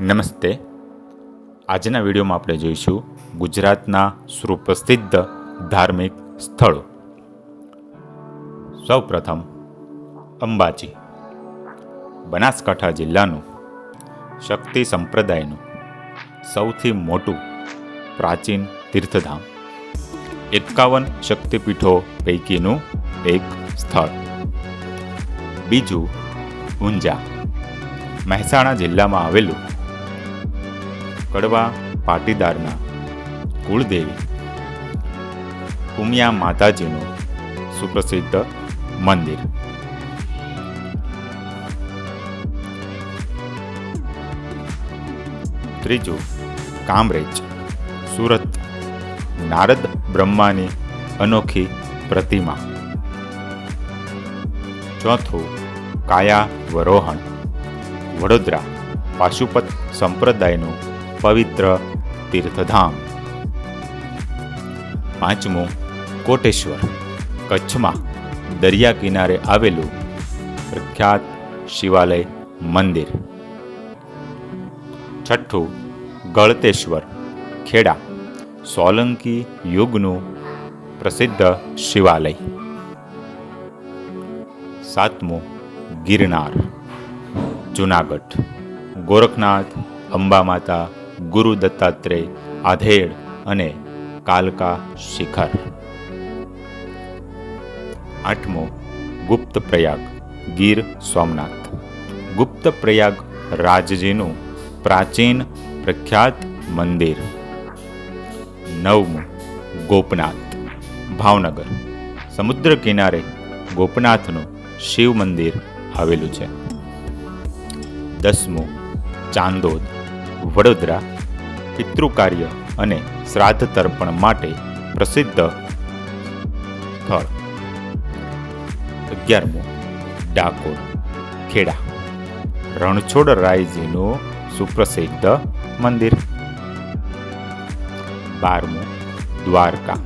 નમસ્તે. આજના વિડીયોમાં આપણે જોઈશું ગુજરાતના સુપ્રસિદ્ધ ધાર્મિક સ્થળો. સૌપ્રથમ અંબાજી. બનાસકાંઠા જિલ્લાનું શક્તિ સંપ્રદાયનું સૌથી મોટું પ્રાચીન તીર્થધામ. એકાવન શક્તિપીઠો પૈકીનું એક સ્થળ. બીજું ઊંઝા. મહેસાણા જિલ્લામાં આવેલું કડવા પાટીદારના કુળદેવી ઉમિયા માતાજીનું સુપ્રસિદ્ધ મંદિર. ત્રીજું, કામરેજ, સુરત. નારદ બ્રહ્માની અનોખી પ્રતિમા. ચોથું કાયા વરોહણ વડોદરા પાશુપત સંપ્રદાયનું પવિત્ર તીર્થધામ. પાંચમું, કોટેશ્વર, કચ્છમાં દરિયા કિનારે આવેલું પ્રખ્યાત શિવાલય મંદિર. છઠ્ઠું, ગળતેશ્વર, ખેડા, સોલંકી યુગનું પ્રસિદ્ધ શિવાલય. સાતમું, ગિરનાર, જુનાગઢ, ગોરખનાથ અંબા માતા ગુરુ દત્તાત્રેય, આધેડ અને કાલકા શિખર. આઠમો, ગુપ્ત પ્રયાગ, ગીર સોમનાથ ગુપ્ત પ્રયાગ રાજજીનું પ્રાચીન પ્રખ્યાત મંદિર. નવમું, ગોપનાથ, ભાવનગર. સમુદ્ર કિનારે ગોપનાથનું શિવ મંદિર આવેલું છે. દસમું, ચાંદોદ. વડોદરા, પિતૃકાર્ય અને શ્રાદ્ધ તર્પણ માટે પ્રસિદ્ધ સ્થળ. અગિયારમું, ડાકોર, ખેડા. રણછોડ રાયજીનું સુપ્રસિદ્ધ મંદિર. બારમું, દ્વારકા.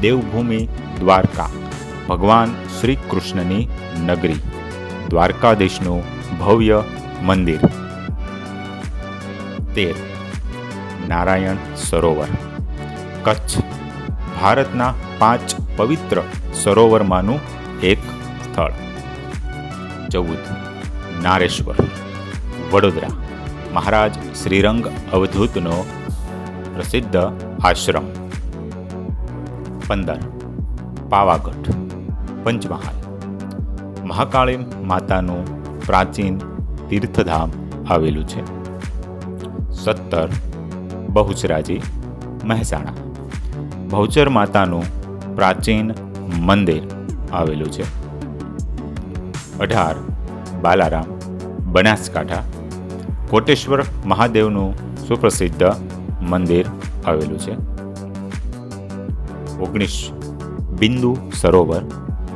દેવભૂમિ દ્વારકા. ભગવાન શ્રી કૃષ્ણની નગરી. દ્વારકાધીશનું ભવ્ય મંદિર. તેર. નારાયણ સરોવર. કચ્છ. ભારતના પાંચ પવિત્ર સરોવરમાંનું એક સ્થળ. ચૌદ. નારેશ્વર. વડોદરા. મહારાજ શ્રીરંગ અવધૂતનો પ્રસિદ્ધ આશ્રમ. પંદર. પાવાગઢ. પંચમહાલ. મહાકાળી માતાનું પ્રાચીન તીર્થધામ આવેલું છે. સત્તર. બહુચરાજી મહેસાણા. બહુચર માતાનું પ્રાચીન મંદિર આવેલું છે. અઢાર. બાલારામ, બનાસકાંઠા. કોટેશ્વર મહાદેવનું સુપ્રસિદ્ધ મંદિર આવેલું છે. ઓગણીસ. બિંદુ સરોવર,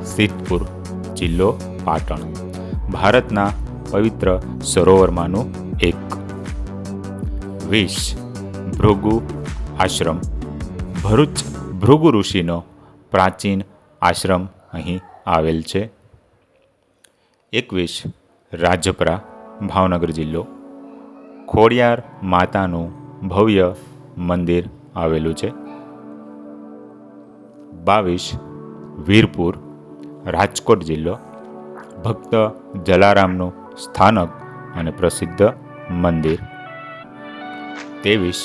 સિદ્ધપુર જિલ્લો પાટણ. ભારતના પવિત્ર સરોવરમાંનું એક વીસ. ભૃગુ આશ્રમ. ભરૂચ ભૃગુ ઋષિનો પ્રાચીન આશ્રમ અહીં આવેલ છે. એકવીસ. રાજપરા, ભાવનગર જિલ્લો. ખોડિયાર માતાનું ભવ્ય મંદિર આવેલું છે. બાવીસ. વીરપુર, રાજકોટ જિલ્લો. ભક્ત જલારામનું સ્થાનક અને પ્રસિદ્ધ મંદિર. ત્રેવીસ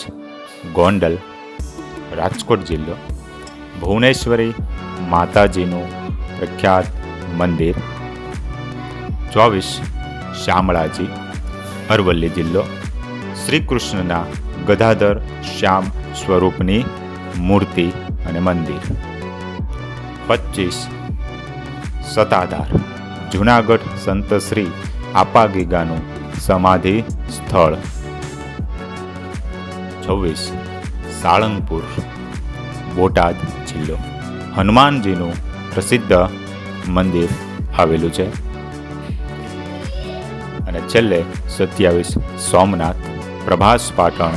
ગોંડલ રાજકોટ જિલ્લો ભુવનેશ્વરી માતાજીનું પ્રખ્યાત મંદિર ચોવીસ શામળાજી અરવલ્લી જિલ્લો શ્રી કૃષ્ણના ગધાધર શ્યામ સ્વરૂપની મૂર્તિ અને મંદિર પચીસ સતાધાર જુનાગઢ સંત શ્રી આપાગીગાનું સમાધિ સ્થળ છવ્વીસ, સાળંગપુર, બોટાદ જિલ્લો. હનુમાનજીનું પ્રસિદ્ધ મંદિર આવેલું છે. અને છેલ્લે સત્યાવીસ, સોમનાથ, પ્રભાસ પાટણ,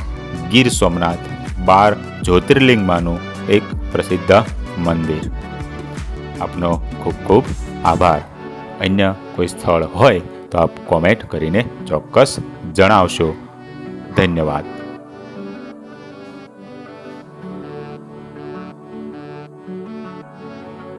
ગીર સોમનાથ, બાર જ્યોતિર્લિંગમાંનું એક પ્રસિદ્ધ મંદિર. આપનો ખૂબ ખૂબ આભાર. અન્ય કોઈ સ્થળ હોય તો આપ કોમેન્ટ કરીને ચોક્કસ જણાવશો. ધન્યવાદ.